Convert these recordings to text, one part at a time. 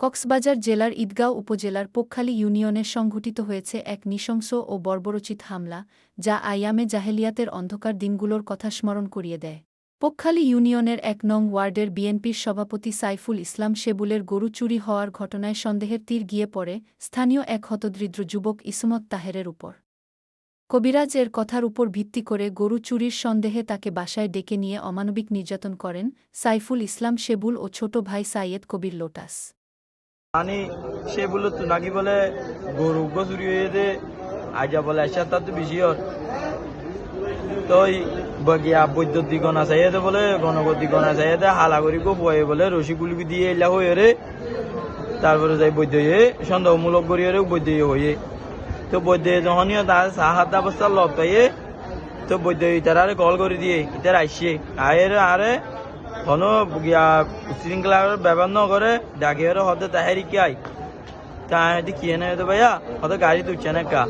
কক্সবাজার জেলার ঈদগাঁও উপজেলার পোকখালী ইউনিয়নে সংঘটিত হয়েছে এক নৃশংস ও বর্বরোচিত হামলা, যা আইয়ামে জাহেলিয়াতের অন্ধকার দিনগুলোর কথা স্মরণ করিয়ে দেয়। পোকখালী ইউনিয়নের এক নং ওয়ার্ডের বিএনপির সভাপতি সাইফুল ইসলাম শেবুলের গরু চুরি হওয়ার ঘটনায় সন্দেহের তীর গিয়ে পড়ে স্থানীয় এক হতদরিদ্র যুবক ইসমত তাহেরের উপর। কবিরাজ এর কথার উপর ভিত্তি করে গরু চুরির সন্দেহে তাকে বাসায় ডেকে নিয়ে অমানবিক নির্যাতন করেন সাইফুল ইসলাম শেবুল ও ছোট ভাই সাইয়েদ কবির লোটাস। মানে সে বলল তো নাকি বলে গরু গো চুরি হয়ে দে আইজা বলে আসা তার তো বেশি হর তো বগিয়া বৈদ্যুতিক গণা চাইয়ে দে বলে গণপতি গণা চাইয়ে দে হালা করি গো বয়ে বলে রশি গুলি দিয়ে এলা হয়ে রে তারপরে যাই বৈদ্য হয়ে সন্দেহমূলক করি রে বৈদ্য হয়ে তো বৈদ্য যখনই তার সাহায্য অবস্থা লব পাইয়ে, তো বৈদ্য ইতারে কল করে দিয়ে ইতার আইসে আয়ের আরে কোনো গিয়া শৃঙ্খলা ব্যবহার ন করে ডাকে ওরা হতে তাহারি কি আই তা দি কি এনে তো ভাইয়া? হতে গাড়ি তুলছে না কা।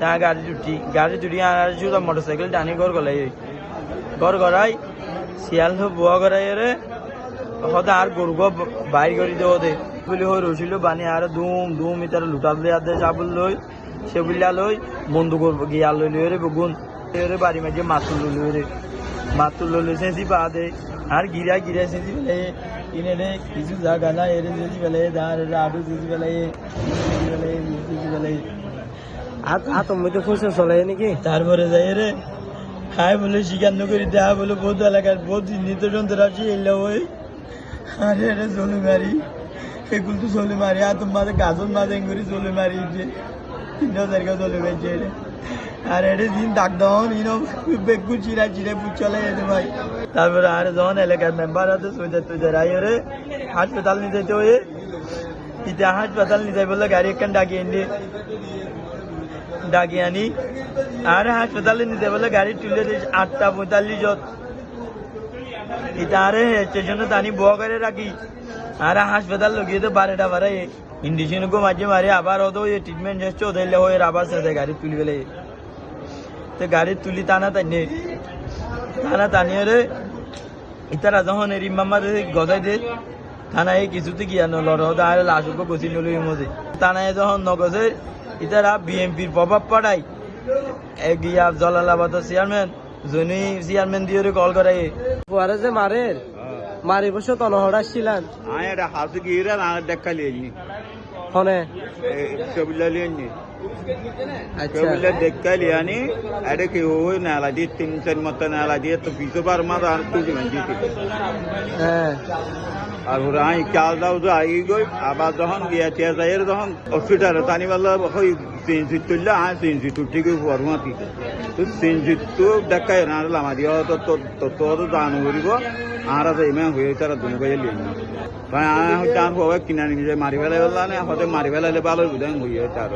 তা গাড়ি তুটি গাড়ি তুটি আর শুধু মোটর সাইকেল টানি ঘর গলাই। ঘর গড়াই, শিয়াল বুয়া গড়াই রে। হতে আর গরু বাইর করে দেবো দে। বলি হই রসিল বানি আর দুম দুম ইতার লুটাল দিয়ে দে চাবল লই। সে বুলিয়া লই, বন্ধু করব গিয়া লই লই রে বগুন। রে বাড়ি মাঝে মাতুল লই রে। মাতুল লই সেন্সি পা দে। আর গিরা গিরা সেন্সি বেলে ইনে রে কিছু জায়গা না এরে সেন্সি বেলে দাঁড় রে আডু সেন্সি বেলে সেন্সি বেলে। সেন্সি বেলে আতঙ্কিত ফুসে চলে নাকি? তারপরে যাই রে খাই বলে শিকার করি দেয়া বলে বহুত এলাকার বহুত নিত্যজন তোরা এলে ওই। আরে রে চলে মারি এগুলো তো চলে মারি আর তোমার গাজন মাঝে করি চলে মারি যে তিন হাজার চলে মারছে আর এটা দিন ডাক দন চিরা চিরে পুচলে যেতে ভাই। তারপরে আর যখন এলাকার মেম্বার আছে সোজা তোজা রাই রে হাসপাতাল নিয়ে যেতে হাসপাতাল নিয়ে যাই বলে গাড়ি একখান ডাকিয়ে এনে ডাকি আনি। আর হাসপাতালে নিতে বলে গাড়ি তুলে আটটা পঁয়তাল্লিশ আরে স্টেশনে করে রাখি। আর হাসপাতাল লগিয়ে তো বারোটা বারে ইন্ডিশন গো মাঝে মারে আবার ওদের ওই ট্রিটমেন্ট যাচ্ছে ওদের হয়ে আবার সাথে গাড়ি তুলি ফেলে তো গাড়ি তুলি টানা টানি টানা টানিয়ে রে ইতারা যখন এরি মামা গজাই দে থানায় কিছুতে গিয়া নলর আর লাশুক গছি নলু মজে থানায় যখন নগজে ইতারা বিএমপির প্রভাব পড়াই এ গিয়া জলালাবাদ চেয়ারম্যান জনি চেয়ারম্যান দিয়ে কল করাই পরে যে মারের মারি বসে তনহড়া ছিলেন। আয় এটা হাসি গিয়ে না দেখা লিয়েছি ফোনে কবিলা লিয়েছি কবিলা আচ্ছা। দেখা লিয়ানি আরে কি ও নালা দিয়ে তিন চার মতো নালা দিয়ে তো বিশ বার মারা ওরা আই চাল দাও তো আই গই, আবার যখন গিয়া চেয়ে যায় যখন হসপিটালে টানি বলল হই সিনসি তুললে, আই সিনসি তুটি গই পরমাতি তো সিনসি তো দেখাই না লামা দিয়া তো তোর দান করিব আর আছে ইমান হয়ে তারা দুনো গাইয়ে লিয়ে ভাই আয় হচ্ছে আর হবে কিনা নিয়ে মারি ফেলে বললা না, হতে মারি ফেলালে ভালো বুঝাই হইয়ে তার